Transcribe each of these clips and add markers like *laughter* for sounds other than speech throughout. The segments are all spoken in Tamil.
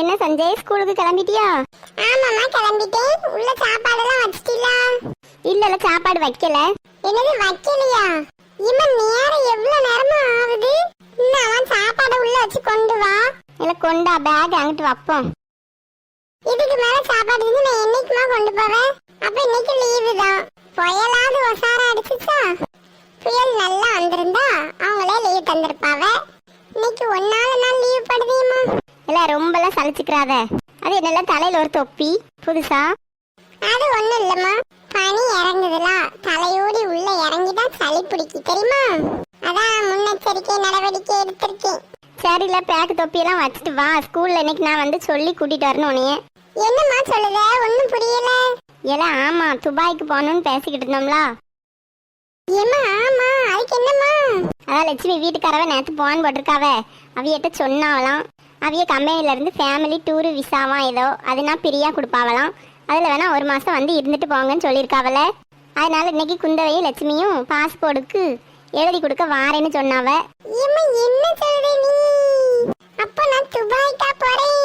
என்ன சஞ்சய் ஸ்கூலுக்கு கிளம்பிட்டியா? ஆமாம்மா கிளம்பிட்டேன். உள்ள சாப்பாடெல்லாம் வச்சிட்டீங்களா இல்ல சாப்பாடு வைக்கல. என்னது வைக்கலையா? இம்மா நேரம் எவ்வளவு நேரமா ஆகுது? இன்னும் அவன் சாப்பாடை உள்ள வச்சு கொண்டு வா. இல்ல கொண்டா பேக் அங்கிட்டு வைப்போம். இதுக்கு மேல சாப்பாடு இருந்து நான் என்னைக்குமா கொண்டு போவேன்? அப்ப இன்னைக்கு லீவு தான். புயலாவது ஒசார அடிச்சுச்சா? புயல் நல்லா வந்திருந்தா அவங்களே லீவ் தந்திருப்பாவ. இன்னைக்கு ஒன்னால நாள் லீவ் படுதியம்மா இல்ல ரொம்பலாம் சலிச்சுக்கிறாத. அது என்னல தலையில ஒரு தொப்பி? புதுசா? அது ஒண்ணும் இல்லம்மா. பனி இறங்குதுல. தலையோடி உள்ள இறங்கிதான் சளி பிடிக்கு தெரியுமா? அதான் முன்னெச்சரிக்கை நடவடிக்கை எடுத்திருக்கேன். சரில பேக்கு தொப்பியெல்லாம் வச்சுட்டு வா. ஸ்கூல்ல இன்னைக்கு நான் வந்து சொல்லி கூட்டிட்டு வரணும் உன்னைய. என்னம்மா சொல்லுத? ஒன்னும் புரியல. ஏல ஆமா துபாய்க்கு போகணும்னு பேசிக்கிட்டு இருந்தோம்ல. ஏம்மா ஆமா அதுக்கு என்னம்மா? அதான் லட்சுமி வீட்டுக்காரவ நேத்து போன் போட்டிருக்காவ. அவியிட்ட சொன்னாவலாம் அவிய கம்பெனில இருந்து ஃபேமிலி டூரு விசாவா ஏதோ அதுனா பிரியா கொடுப்பாவலாம் அதுல வேணா ஒரு மாசம் வந்து இருந்துட்டு போங்கன்னு சொல்லியிருக்காவல அதனால இன்னைக்கு குந்தவையும் லட்சுமியும் பாஸ்போர்ட்டுக்கு எழுதி கொடுக்க வாரேன்னு சொன்னாவ. என்ன சொல்ற நீ? அப்ப நான் துபாய்க்கா போறேன்.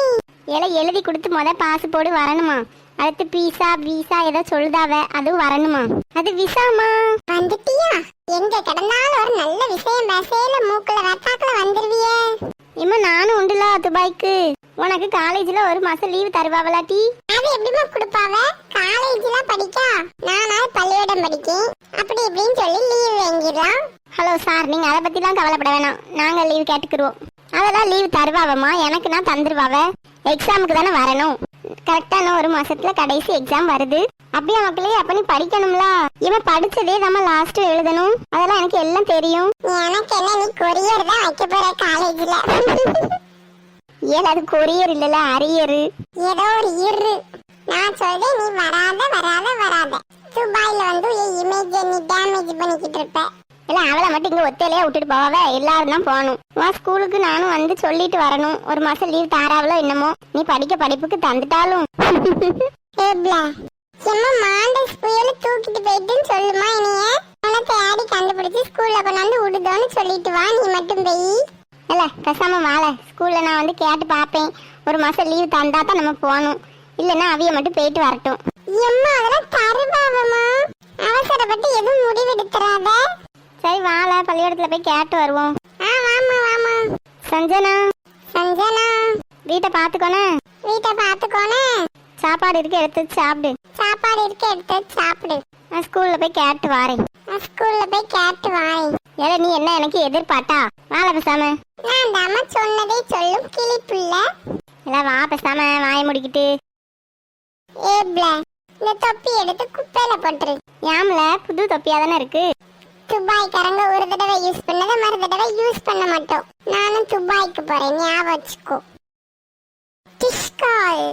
ஏல எழுதி கொடுத்து முத பாஸ்போர்ட் வரணுமா? அடுத்து பீஸா வீசா ஏதோ சொல்லுதாவ. அதுவும் வரணுமா? அது விசாமா. வந்துட்டியா? எங்க கிடந்தாலும் ஒரு நல்ல விஷயம் பேசையில மூக்குல வெட்டாக்குல வந்துருவியே. இம்மா நானும் உண்டுல துபாய்க்கு. உனக்கு காலேஜ்ல ஒரு மாசம் லீவு தருவாவலாட்டி அது எப்படிமா கொடுப்பாவ? காலேஜ்ல படிக்கா? நானாவது பள்ளியோடம் படிக்கேன். அப்படி இப்படின்னு சொல்லி லீவ் வாங்கிடலாம் ஹலோ சார் நீங்க அதை பத்திலாம் கவலைப்பட வேணாம். நாங்க லீவ் கேட்டுக்கிருவோம். அதெல்லாம் லீவ் தருவாவம்மா. எனக்கு நான் தந்துருவாவ. எக்ஸாமுக்கு தானே வரணும். கரெக்டா இன்னும் ஒரு மாசத்துல கடைசி எக்ஸாம் வருது. அப்படியே மக்களே அப்ப நீ படிக்கணும்ல? இவன் படிச்சதே நம்ம லாஸ்ட் எழுதணும். அதெல்லாம் எனக்கு எல்லாம் தெரியும். எனக்கு என்ன நீ கொரியர் தான் வைக்க போற காலேஜ்ல ஏன் அது கொரியர் இல்லல அரியரு ஏதோ ஒரு இரு நான் சொல்றேன் நீ வராத வராத வராத. துபாயில வந்து என் இமேஜ் நீ டேமேஜ் பண்ணிக்கிட்டு இருப்ப. இல்ல அவளை மட்டும் இங்க ஒத்தையிலே விட்டுட்டு போவாவ எல்லாரும் தான் போகணும். உன் ஸ்கூலுக்கு நானும் வந்து சொல்லிட்டு வரணும். ஒரு மாசம் லீவ் தாராவளோ என்னமோ. நீ படிக்க படிப்புக்கு தந்துட்டாலும். மாண்டஸ் புயல தூக்கிட்டு போயிட்டுன்னு சொல்லுமா இனிய உன தேடி கண்டுபிடிச்சு ஸ்கூல்ல கொண்டாந்து விடுதோன்னு சொல்லிட்டு வா நீ மட்டும் போய். இல்ல பேசாம வாழ. ஸ்கூல்ல நான் வந்து கேட்டு பார்ப்பேன். ஒரு மாசம் லீவ் தந்தா தான் நம்ம போகணும். இல்லைன்னா அவிய மட்டும் போயிட்டு வரட்டும். எம்மா அதெல்லாம் தருவாவம்மா அவசரப்பட்டு எதுவும் முடிவெடுத்துறாத சரி வாழ பள்ளிக்கூடத்துல போய் கேட்டு வருவோம். ஆ வாமா வாமா சஞ்சனா. சஞ்சனா. வீட்டை பாத்துக்கோனே வீட்டை பாத்துக்கோனே சாப்பாடு இருக்கு எடுத்து சாப்பிடு. சாப்பாடு இருக்க எடுத்து சாப்பிடு. நான் ஸ்கூல்ல போய் கேட்டு வாரேன். நான் ஸ்கூல்ல போய் கேட்டு வாய் ஏல நீ என்ன எனக்கு எதிர்பார்த்தா? வாழ பேசாம. நான் அந்த அம்மா சொன்னதே சொல்லும் கிளிப்புள்ள இல்ல வா பேசாம. வாய முடிக்கிட்டு. ஏப்ல இந்த தொப்பி எடுத்து குப்பையில போட்டுரு. ஏம்ல புது தொப்பியா தானே இருக்கு? துபாய்க்காரங்க ஒரு தடவை யூஸ் பண்ணதை மறு தடவை யூஸ் பண்ண மாட்டோம். நானும் துபாய்க்கு போறேன் ஞாபகம் வச்சுக்கோ. டிஷ்கால்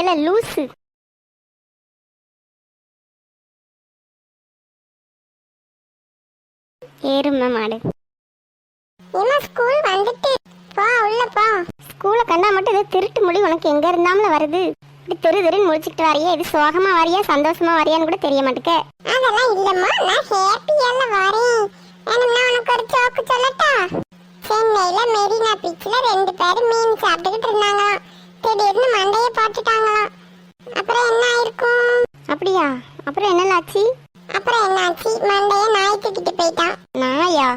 எல லூசு. ஏறும மாடு ஏமா ஸ்கூல் வந்துட்டு. பா உள்ள பா. ஸ்கூல்ல கண்டா மட்டும் இது திருட்டு மொழி உனக்கு எங்க இருந்தாமல வருது? இப்படி திரு திருன்னு முடிச்சுக்கிட்டு வரியா. இது சோகமா வரியா சந்தோஷமா வரியான்னு கூட தெரிய மாட்டேக்க. அதெல்லாம் இல்லம்மா. நான் ஹேப்பியால வரேன். வேணும்னா உனக்கு ஒரு ஜோக்கு சொல்லட்டா? சென்னையில மெரினா பீச்ல ரெண்டு பேரும் மீன் சாப்பிட்டுக்கிட்டு இருந்தாங்களாம். திடீர்னு மண்டைய போட்டுட்டாங்களாம் அப்புறம் என்ன ஆயிருக்கும்? அப்படியா? அப்புறம் என்னலாச்சு அப்புறம் என்னாச்சு? மண்டைய நாய் தூக்கிட்டு போயிட்டான். நாயா?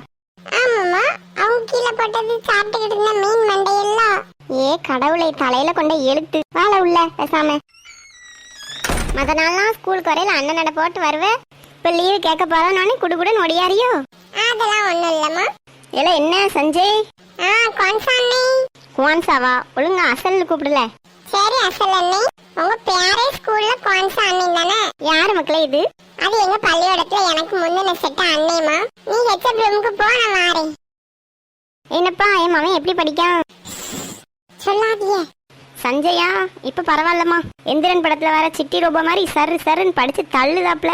ஆமாம்மா. அவங்க கீழே போட்டது சாப்பிட்டுக்கிட்டு இருந்த மீன் மண்டையெல்லாம். ஏ கடவுளை தலையில கொண்ட எழுத்து வாழ உள்ள பேசாம. மத்த நாள்லாம் ஸ்கூலுக்கு வரையில அண்ணன் நட போட்டு வருவேன் இப்ப லீவு கேட்க போறோம் நானே குடுகுடுன்னு ஒடியாரியோ அதெல்லாம் ஒண்ணும் இல்லம்மா. இல்ல என்ன சஞ்சய்? ஆ கொன்சானே குவான்சாவா? ஒழுங்கா அசல் கூப்பிடல. சரி அசல் அண்ணே. உங்க பேரே ஸ்கூல்ல அண்ணே தானே? யாரு மக்களே இது? அது எங்க பள்ளியோடத்துல எனக்கு முன்னின செட்ட அண்ணேமா நீ ஹெச்எப் ரூமுக்கு போ நான் என்னப்பா என் மவன் எப்படி படிக்கான்? சொல்லாதியே சஞ்சயா இப்ப பரவாயில்லம்மா. எந்திரன் படத்துல வர சிட்டி ரோபோ மாதிரி சரு சருன்னு படிச்சு தள்ளுதாப்ல.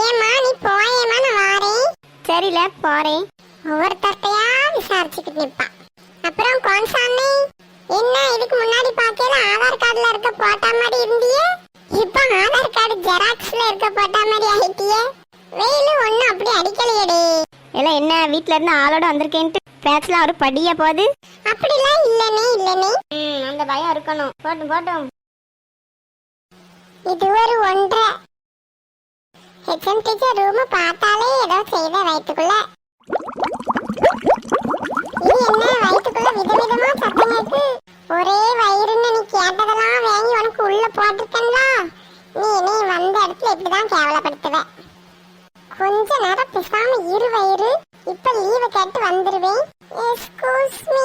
ஏமா நீ போயேமா நான் வாரேன். சரில போறேன். ஒவ்வொருத்தர்ட்டையா விசாரிச்சுக்கிட்டு நிப்பா. அப்புறம் அண்ணே என்ன இதுக்கு முன்னாடி பார்க்கல ஆதார் கார்டுல இருக்க போட்டா மாதிரி இருந்தியே? இப்போ ஆதார் கார்டு ஜெராக்ஸ்ல இருக்க போட்டா மாதிரி ஆயிட்டியே? வெயிலு ஒண்ணும் அப்படி அடிக்கலையடி. எல்லாம் என்ன வீட்ல இருந்து ஆளோட வந்திருக்கேன்ட்டு பேச்சலாம் ஒரு படியா போகுது. அப்படிலாம் இல்லனே இல்லனே. ம் அந்த பயம் இருக்கணும். போட்டும் போட்டும். இது ஒரு ஒன்றரை. ஹெச்எம் டீச்சர் ரூம் பார்த்தாலே ஏதோ செய்த வயிற்றுக்குள்ள. இது என்ன வயிற்றுக்குள்ள விதவிதமா சத்தம் கேக்கு ஒரே வயிறுன்னு நீ கேட்டதெல்லாம் வாங்கி உனக்கு உள்ள போட்டிருக்கேன்ல. நீ நீ வந்த இடத்துல இப்படிதான் கேவலப்படுத்துவ. கொஞ்ச நேரம் பேசாம இரு வயிறு. இப்ப லீவு கேட்டு வந்துருவேன். எஸ்கூஸ் மீ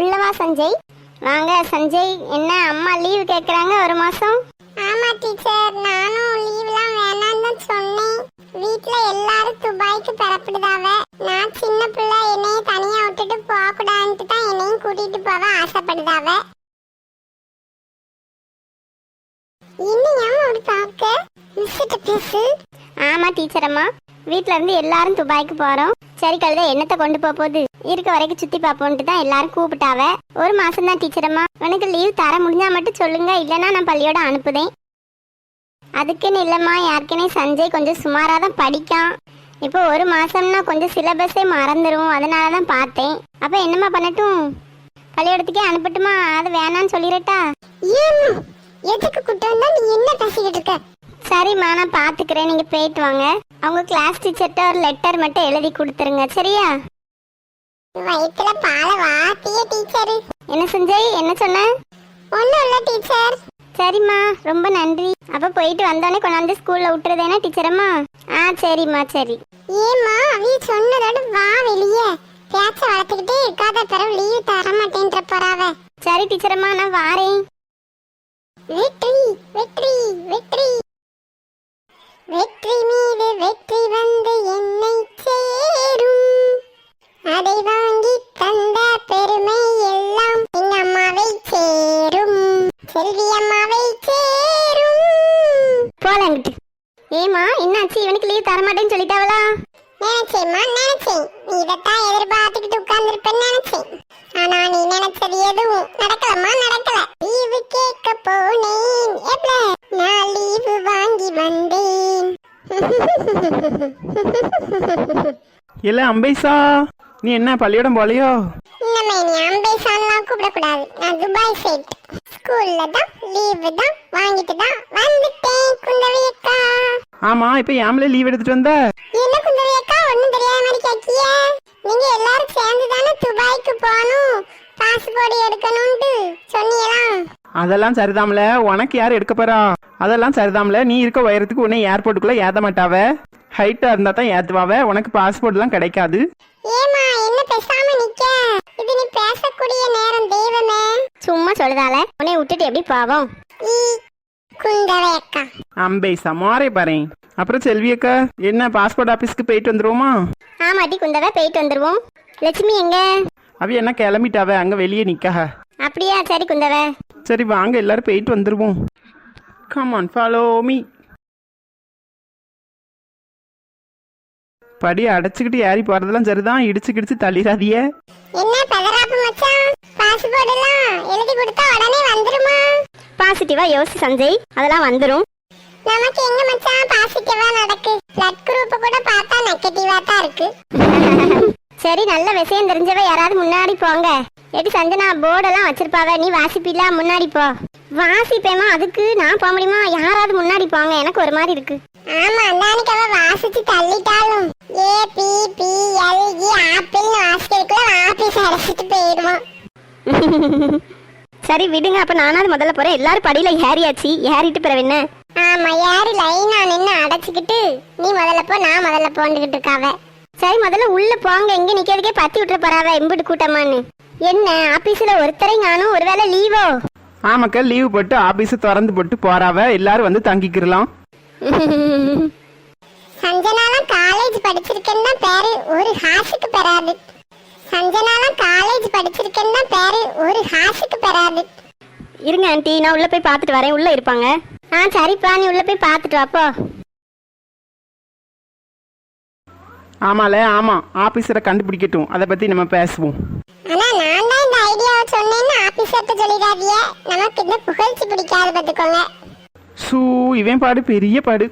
உள்ளவா சஞ்சய்? வாங்க சஞ்சய் என்ன அம்மா லீவு கேக்குறாங்க ஒரு மாசம்? ஆமா டீச்சர் நானும் லீவ்லாம் வேணாம்னு தான் சொன்னேன். வீட்ல எல்லாரும் துபாய்க்கு பெறப்படுதாவ. நான் சின்ன பிள்ளை என்னைய தனியா விட்டுட்டு போக கூடாதுன்ட்டு தான் என்னையும் கூட்டிட்டு போக ஆசைப்படுதாவ. இன்னும் அப்படி பார்க்க? மிஸ்கிட்ட பேசு. ஆமா டீச்சர் அம்மா. வீட்ல இருந்து எல்லாரும் துபாய்க்கு போறோம். சரி கழுத என்னத்தை கொண்டு போக போகுது? இருக்க வரைக்கும் சுத்தி பார்ப்போன்ட்டு தான் எல்லாரும் கூப்பிட்டாவ. ஒரு மாசம் தான் டீச்சர் அம்மா. உனக்கு லீவ் தர முடிஞ்சா மட்டும் சொல்லுங்க இல்லைன்னா நான் பள்ளியோட அனுப்புதேன். அதுக்குன்னு இல்லம்மா யாருக்குனே சஞ்சய் கொஞ்சம் சுமாரா தான் படிக்கான். இப்போ ஒரு மாசம்னா கொஞ்சம் சிலபஸே மறந்துடும் அதனால தான் பார்த்தேன். அப்ப என்னம்மா பண்ணட்டும்? பள்ளியோடத்துக்கே அனுப்பட்டுமா? அது வேணான்னு சொல்லிடட்டா ஏம்மா எதுக்கு கூட்டு வந்தா நீ என்ன பேசிக்கிட்டு இருக்க? சரிம்மா நான் பாத்துக்கிறேன் நீங்க போயிட்டு வாங்க. அவங்க கிளாஸ் டீச்சர்கிட்ட ஒரு லெட்டர் மட்டும் எழுதி கொடுத்துருங்க சரியா? வயித்துல பாலை வாத்திய டீச்சர் என்ன சஞ்சய் என்ன சொன்ன? ஒண்ணும் இல்ல டீச்சர் சரிம்மா ரொம்ப நன்றி. அப்ப போயிட்டு வந்தோடனே கொண்டாந்து ஸ்கூல்ல விட்டுறதேனா டீச்சரம்மா ஆ சரிம்மா சரி. ஏம்மா அவிய சொன்னதோட வா வெளியே. பேச்ச வளர்த்துக்கிட்டே இருக்காத பிறகு லீவ் தர மாட்டேன்ற போறாவ. சரி டீச்சரம்மா நான் வாரேன். வெற்றி வெற்றி வெற்றி. வெற்றி மீது வெற்றி வந்து என்னை சேரும். அதை வாங்கி தந்த பெருமை எல்லாம் எங்க அம்மாவை சேரும். செல்வி அம்மாவை சேரும். போலாங்கிட்டு ஏமா என்னாச்சு? இவனுக்கு லீவ் தர மாட்டேன்னு சொல்லிட்டாவளா? நினைச்சேம்மா நினைச்சேன். நீ இதைத்தான் எதிர்பார்த்துக்கிட்டு உட்கார்ந்துருப்பேன்னு நினைச்சேன். ஆனா நீ நினைச்சது எதுவும் நடக்கலம்மா நடக்கல. லீவு கேட்க போனேன். எப்ப நான் லீவு வாங்கி வந்தேன். இல்ல அம்பேசா நீ என்ன பள்ளியோடம் போலையோ? இன்னமே நீ அம்பேசான்லாம் கூப்பிடக்கூடாது. நான் துபாய் சைட் ஸ்கூல்ல தான் லீவு தான் வாங்கிட்டு தான் வந்துட்டேன் குந்தவி அக்கா ஆமா இப்ப ஏம்ல லீவ் எடுத்துட்டு வந்த? என்ன குந்தவி அக்கா ஒண்ணும் தெரியாத மாதிரி கேக்கிய நீங்க எல்லாரும் சேர்ந்து தானே துபாய்க்கு போகணும்? பாஸ்போர்ட் எடுக்கணும்னு சொன்னீங்களாம் அதெல்லாம் சரிதாம்ல. உனக்கு யார் எடுக்க போறா? அதெல்லாம் சரிதாம்ல. நீ இருக்க உயரத்துக்கு உன்னை ஏர்போர்ட்டுக்குள்ள ஏத்த மாட்டாவ? ஹைட்டா இருந்தா தான் ஏத்துவாவ? உனக்கு பாஸ்போர்ட் எல்லாம் கிடைக்காது. ஏமா என்ன பேசாம நிக்க? இது நீ பேசக்கூடிய நேரம் தெய்வமே. சும்மா சொல்லுதால. உன்னை விட்டுட்டு எப்படி போவோம்? குந்தவை அக்கா அம்பேசா மாறே பாரு அப்புறம் செல்வி அக்கா என்ன பாஸ்போர்ட் ஆபீஸ்க்கு போயிட்டு வந்துருவோமா? ஆமாட்டி குந்தவை போயிட்டு வந்துருவோம். லட்சுமி எங்க? அவ என்ன கிளம்பிட்டாவ? அங்க வெளியே நிக்காக. அப்படியா சரி குந்தவை. சரி வாங்க எல்லாரும் போயிட்டு வந்துருவோம். கமான் ஃபாலோ மீ படி அடைச்சிக்கிட்டு ஏறி போறதெல்லாம் சரிதான். இடிச்சு கிடிச்சு தள்ளிடாதிய என்ன பெதராப்பு மச்சான்? பாஸ்போர்ட் எல்லாம் எழுதி கொடுத்தா உடனே வந்துருமா? பாசிட்டிவா யோசி சஞ்சய். அதெல்லாம் வந்துடும் நமக்கு எங்க மச்சான் பாசிட்டிவா நடக்கு? பிளட் குரூப் கூட பார்த்தா நெகட்டிவா தான் இருக்கு. சரி நல்ல விஷயம் தெரிஞ்சவ யாராவது முன்னாடி போங்க. எடி சஞ்சனா போர்டெல்லாம் வச்சிருப்பாவ நீ வாசிப்பில முன்னாடி போ. வாசிப்பேமா அதுக்கு நான் போக முடியுமா? யாராவது முன்னாடி போங்க எனக்கு ஒரு மாதிரி இருக்கு. ஆமா அந்தானிக்கு அவ வாசிச்சு தள்ளிட்டாலும். A P P L E ஆப்பிள்னு வாசிக்கிறதுக்குள்ள ஆபீஸ் அடைச்சிட்டு போயிடுவான் சரி விடுங்க அப்ப நானாவது முதல்ல போறேன். எல்லாரும் படியில ஏறியாச்சு. ஏறிட்டு பிறகு என்ன? ஆமா யாரு லைனா நின்னு அடைச்சுக்கிட்டு நீ முதல்ல போ நான் முதல்ல போண்டுகிட்டு இருக்காவ? சரி முதல்ல உள்ள போங்க. எங்க நிக்கிறதுக்கே பத்தி விட்டுற போறாவ எம்பிட்டு கூட்டமான்னு. என்ன ஆபீஸ்ல ஒருத்தரையும் காணும் ஒருவேளை லீவோ ஆமாக்கா லீவு போட்டு ஆபீஸ் திறந்து போட்டு போறாவ. எல்லாரும் வந்து தங்கிக்கிறலாம். *laughs* சஞ்சனாலாம் காலேஜ் படிச்சிருக்கேன்னு பேரு ஒரு ஹாஸுக்கு பெறாது. சஞ்சனாலாம் காலேஜ் படிச்சிருக்கேன்னு பேரு ஒரு ஹாஸுக்கு பெறாது. இருங்க ஆண்டி நான் உள்ள போய் பார்த்துட்டு வரேன். உள்ள இருப்பாங்க. ஆ சரிப்பா நீ உள்ள போய் பார்த்துட்டு வாப்போ ஆமால ஆமா ஆபீஸரை கண்டுபிடிக்கட்டும். அதை பத்தி நம்ம பேசுவோம். ஆனா நான் தான் இந்த ஐடியாவை சொன்னேன்னு ஆபீசர்ட்ட சொல்லிடாதீங்க. நமக்கு இந்த புகழ்ச்சி பிடிக்காது பார்த்துக்கோங்க. சூ இவன் பாடு பெரிய பாடு.